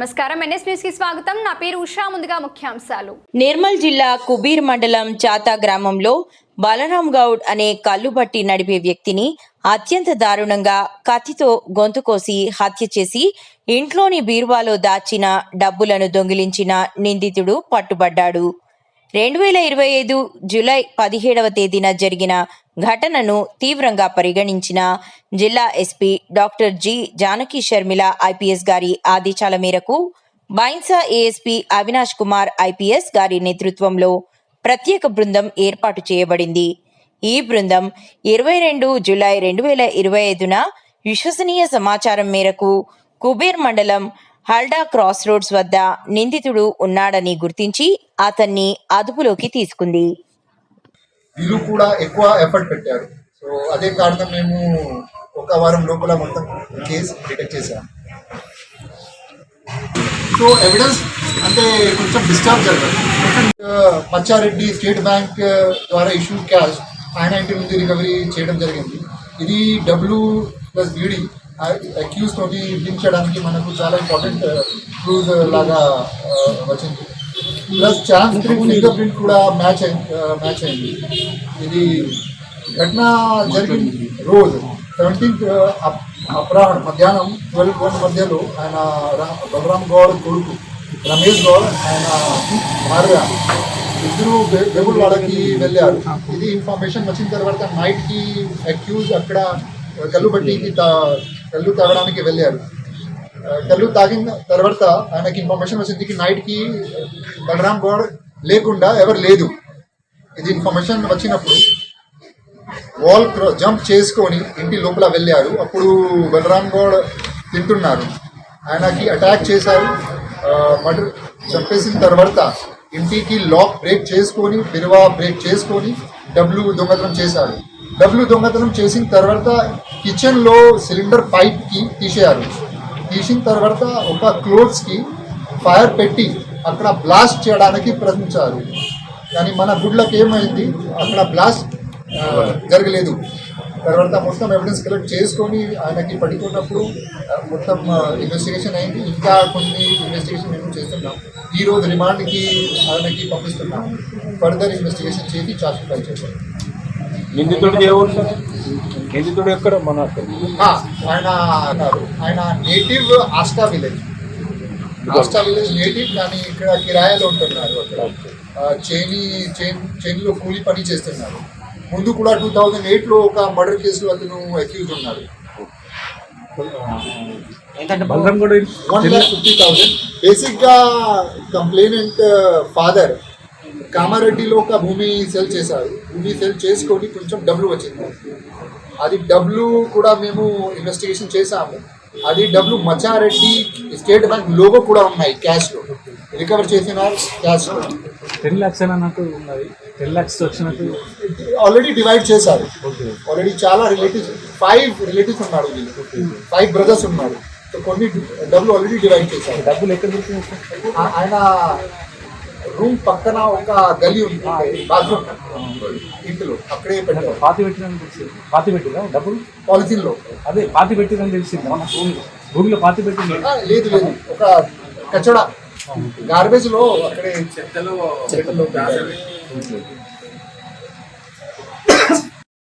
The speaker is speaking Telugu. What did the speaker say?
నమస్కారం. ఎన్ఎస్ న్యూస్కి స్వాగతం. నా పేరు ఉషా. ముందుగా ముఖ్యాంశాలు. నిర్మల్ జిల్లా కుబీర్ మండలం చాతా గ్రామంలో బలరాం గౌడ్ అనే కళ్ళుబట్టి నడిపే వ్యక్తిని అత్యంత దారుణంగా కత్తితో గొంతు కోసి హత్య చేసి ఇంట్లోని బీరువాలో దాచిన డబ్బులను దొంగిలించిన నిందితుడు పట్టుబడ్డాడు. రెండు వేల ఇరవై ఐదు జులై పదిహేడవ తేదీన జరిగిన ఘటనను తీవ్రంగా పరిగణించిన జిల్లా SP doctor G Janaki Sharmila IPS గారి ఆదేశాల మేరకు బైన్సా ఏఎస్పీ అవినాష్ కుమార్ ఐపీఎస్ గారి నేతృత్వంలో ప్రత్యేక బృందం ఏర్పాటు చేయబడింది. ఈ బృందం ఇరవై రెండు జులై రెండు వేల ఇరవై ఐదున విశ్వసనీయ సమాచారం మేరకు కుబేర్ మండలం హల్డా క్రాస్ రోడ్స్ వద్ద నిందితుడు ఉన్నాడని గుర్తించి అతన్ని అదుపులోకి తీసుకుంది. వీళ్ళు కూడా ఎక్కువ ఎఫర్ట్ పెట్టారు సో అదే కారణం మేము ఒక వారం లోపల మొత్తం కేసు డిటెక్ట్ చేశాం. సో ఎవిడెన్స్ అంటే కొంచెం డిస్టర్బ్ జరగదు. మచ్చారెడ్డి స్టేట్ బ్యాంక్ ద్వారా ఇష్యూ క్యాష్ ఆయన ఇంటి నుంచి రికవరీ చేయడం జరిగింది. ఇది డబ్ల్యూ ప్లస్ బీడీ అక్యూస్ తోటి లింక్ చేయడానికి మనకు చాలా ఇంపార్టెంట్ క్లూజ్ లాగా వచ్చింది ప్లస్ ఛాన్స్ ఫింగర్ ప్రింట్ కూడా మ్యాచ్ మ్యాచ్ అయింది ఇది ఘటన జరిగింది రోజు సెవెంటీన్త్ అప్రాహ్న మధ్యాహ్నం ట్వెల్వ్ వన్ మధ్యలో ఆయన రా- బలరామ్ గౌడ్ కొడుకు రమేష్ గౌడ్ ఆయన భార్య ఇద్దరు వాడకి వెళ్ళారు ఇది ఇన్ఫర్మేషన్ వచ్చిన తర్వాత నైట్కి అక్యూజ్ అక్కడ కళ్ళు కళ్ళు తాగడానికి వెళ్ళారు. కళ్ళు తాగిన తర్వాత ఆయనకి ఇన్ఫర్మేషన్ వచ్చింది కి నైట్కి బలరామ్ గౌడ్ లేకుండా ఎవరు లేదు. ఇది ఇన్ఫర్మేషన్ వచ్చినప్పుడు వాల్ జంప్ చేసుకొని ఇంటి లోపల వెళ్ళారు. అప్పుడు బలరామ్ గౌడ్ తింటున్నారు. ఆయనకి అటాక్ చేశారు. మటర్ చంపేసిన తర్వాత ఇంటికి లాక్ బ్రేక్ చేసుకొని బిరువా బ్రేక్ చేసుకొని డబ్ల్యూ దొంగతనం చేశారు. డబ్ల్యూ దొంగతనం చేసిన తర్వాత కిచెన్లో సిలిండర్ పైప్కి తీసేయాలి. తీసిన తర్వాత ఒక క్లోత్స్కి ఫైర్ పెట్టి అక్కడ బ్లాస్ట్ చేయడానికి ప్రయత్నించారు కానీ మన గుడ్లకు ఏమైంది? అక్కడ బ్లాస్ట్ జరగలేదు. తర్వాత మొత్తం ఎవిడెన్స్ కలెక్ట్ చేసుకొని ఆయనకి పడుకున్నప్పుడు మొత్తం ఇన్వెస్టిగేషన్ అయింది. ఇంకా కొన్ని ఇన్వెస్టిగేషన్ మేము చేస్తున్నాం. ఈరోజు రిమాండ్కి ఆయనకి పంపిస్తున్నాం. ఫర్దర్ ఇన్వెస్టిగేషన్ చేసి చార్జ్ ఫైల్ చేస్తాం. నిందితుడు ఏ ఊరు సార్? నిందితుడు ఎక్కడ? మన ఆయన అన్నారు ఆయన native Asta village. Asta village native కానీ ఇక్కడ కిరాయాలో ఉంటున్నారు. అక్కడ ఆ, చేని చేన్ చేనులో కూలి పని చేస్తున్నారు. ముందు కూడా టూ థౌజండ్ ఎయిట్లో ఒక మర్డర్ కేసులో అతను అక్యూజ్ ఉన్నారు వన్ ల్యాక్ ఫిఫ్టీ థౌజండ్ బేసిక్గా కంప్లైనెంట్ ఫాదర్ కామారెడ్డిలో ఒక భూమి సెల్ చేశారు. భూమి సెల్ చేసుకొని కొంచెం డబ్బులు వచ్చింది. అది డబ్బులు కూడా మేము ఇన్వెస్టిగేషన్ చేశాము. అది డబ్బులు మచారెడ్డి స్టేట్ బ్యాంక్ లోగో కూడా ఉన్నాయి క్యాష్లో రికవర్ చేసిన క్యాష్లో టెన్ ల్యాక్స్ అని అన్నట్టు ఉన్నది. టెన్ ల్యాక్స్ వచ్చినట్టు. ఆల్రెడీ డివైడ్ చేశారు. ఆల్రెడీ చాలా రిలేటివ్స్ ఫైవ్ రిలేటివ్స్ ఉన్నారు వీళ్ళు. ఫైవ్ బ్రదర్స్ ఉన్నారు. కొన్ని డబ్బులు ఆల్రెడీ డివైడ్ చేశారు. డబ్బులు ఎక్కడ ఆయన రూమ్ పక్కన ఒక గలి ఉంది. బాత్రూమ్. ఇంటిలో అక్కడే పెట్టారు. పాతి పెట్టినని తెలిసింది. పాతి పెట్టిందా? డబ్బులు? పాలిథిన్లో అదే పాతి పెట్టిందని తెలిసింది. మన భూమి భూమిలో పాతి పెట్టింది. లేదు లేదు. ఒక కచడా. గార్బేజ్లో అక్కడే చెత్తలో చెత్తలో.